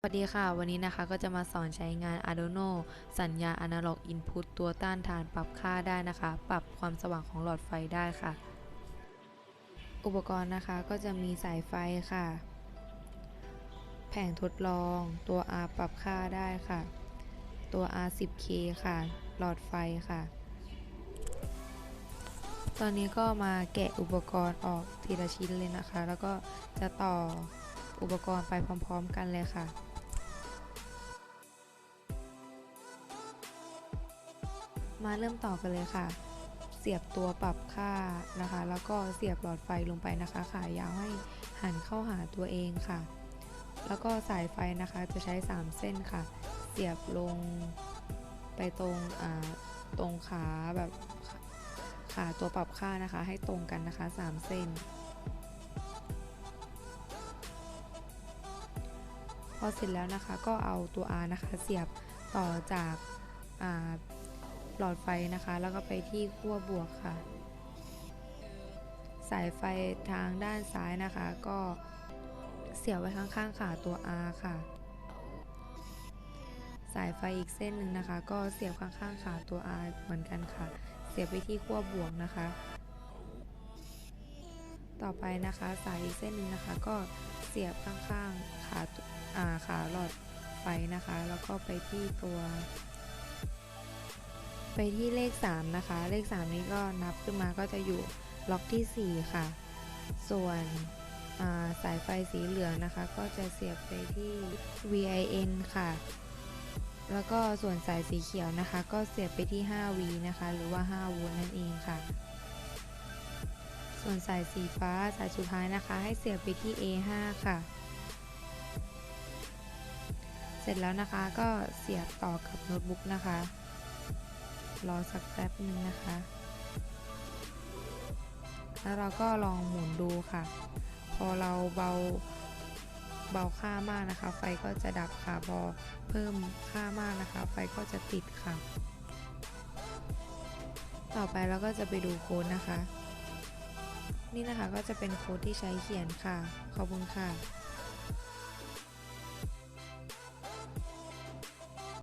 สวัสดีค่ะ วันนี้นะคะก็จะมาสอนใช้งาน Arduino สัญญา Analog Input ตัวต้านทานปรับค่าได้นะคะ ปรับความสว่างของหลอดไฟได้ค่ะ อุปกรณ์นะคะก็จะมีสายไฟค่ะ แผงทดลองตัว R ปรับค่าได้ค่ะ ตัว R 10K ค่ะ หลอดไฟค่ะ ตอนนี้ก็มาแกะอุปกรณ์ออกทีละชิ้นเลยนะคะ แล้วก็จะต่ออุปกรณ์ไปพร้อม ๆ กันเลยค่ะ มาเริ่มต่อกันเลยค่ะ เสียบตัวปรับค่านะคะ แล้วก็เสียบหลอดไฟลงไปนะคะ ขายาวให้หันเข้าหาตัวเองค่ะ แล้วก็สายไฟนะคะจะใช้ 3 เส้นค่ะ เสียบลงไปตรงตรงขาแบบขาตัวปรับค่านะคะ ให้ตรงกันนะคะ 3 เส้น พอเสร็จแล้วนะคะก็เอาตัว R นะคะ เสียบต่อจากา หลอดไฟนะคะ แล้วก็ไปที่ขั้วบวกค่ะ สายไฟทางด้านซ้ายนะคะ ก็เสียบไว้ข้างๆขาตัว R ค่ะ สายไฟอีกเส้นหนึ่งนะคะ ก็เสียบข้างๆขาตัว R เหมือนกันค่ะ เสียบไปที่ขั้วบวกนะคะต่อไปนะคะสายอีกเส้นหนึ่งนะคะ ก็เสียบข้างๆขาตัวอ่าขาหลอดไฟนะคะ แล้วก็ไปที่ตัว ไปที่เลข 3 นะคะ เลข 3 นี้ก็นับขึ้นมาก็จะอยู่ล็อกที่ 4 ค่ะ ส่วนาสายไฟสีเหลืองนะคะ ก็จะเสียบไปที่ VIN ค่ะ แล้วก็ส่วนสายสีเขียวนะคะ ก็เสียบไปที่ 5V นะคะ หรือว่า5โวลต์นั่นเองค่ะ ส่วนสายสีฟ้าสายสุดท้ายนะคะ ให้เสียบไปที่ A5 ค่ะ เสร็จแล้วนะคะก็เสียบต่อกับโน้ตบุ๊กนะคะ รอสักแป๊บนึงนะคะ แล้วเราก็ลองหมุนดูค่ะ พอเราเบาเบาค่ามากนะคะ ไฟก็จะดับค่ะ พอเพิ่มค่ามากนะคะ ไฟก็จะติดค่ะ ต่อไปเราก็จะไปดูโค้ดนะคะ นี่นะคะก็จะเป็นโค้ดที่ใช้เขียนค่ะ ขอบคุณค่ะ